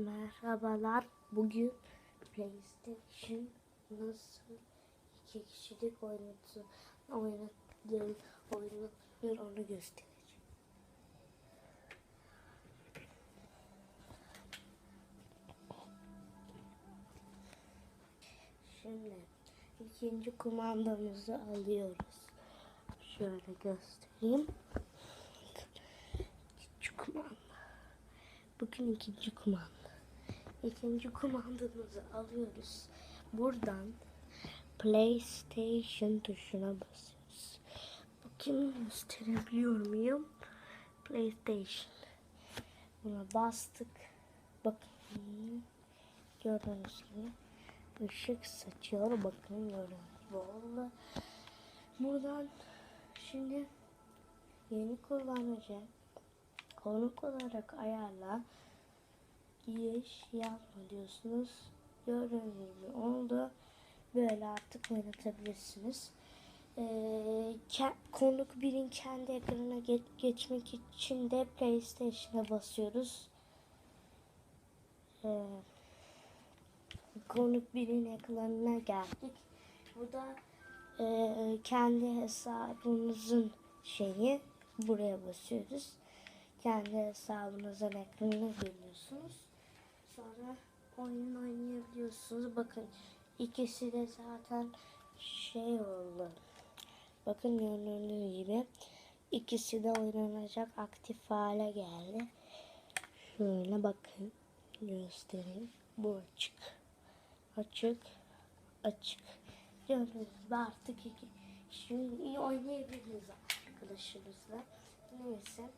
Merhabalar. Bugün PlayStation nasıl iki kişilik oynatı, oynadığı oynatılır onu göstereceğim. Şimdi ikinci kumandamızı alıyoruz. Şöyle göstereyim. İkinci kumanda. Bugün ikinci kumanda. İkinci kumandamızı alıyoruz. Buradan PlayStation tuşuna basıyoruz. Bakayım gösterebiliyor muyum? PlayStation. Buna bastık. Bakın. Gördüğünüz gibi ışık saçıyor. Bakın gördüğünüz gibi oldu. Buradan şimdi yeni kullanıcı konuk olarak ayarla giriş yapma diyorsunuz. Gördüğünüz gibi oldu. Böyle artık oynatabilirsiniz. Ee, konuk birin kendi ekranına ge- geçmek için de PlayStation'a basıyoruz. Ee, konuk birin ekranına geldik. Bu da e, kendi hesabımızın şeyi buraya basıyoruz. Kendi hesabınızın ekranına geliyorsunuz. Sonra oyun oynayabiliyorsunuz. Bakın ikisi de zaten şey oldu. Bakın gördüğünüz gibi ikisi de oynanacak aktif hale geldi. Şöyle bakın göstereyim. Bu açık. Açık. Açık. Gördüğünüz gibi artık iki. Şimdi oynayabiliriz arkadaşımızla. Neyse.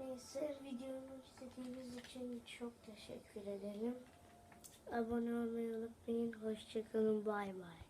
Neyse videomu izlediğiniz için çok teşekkür ederim. Abone olmayı unutmayın. Hoşçakalın. Bay bay.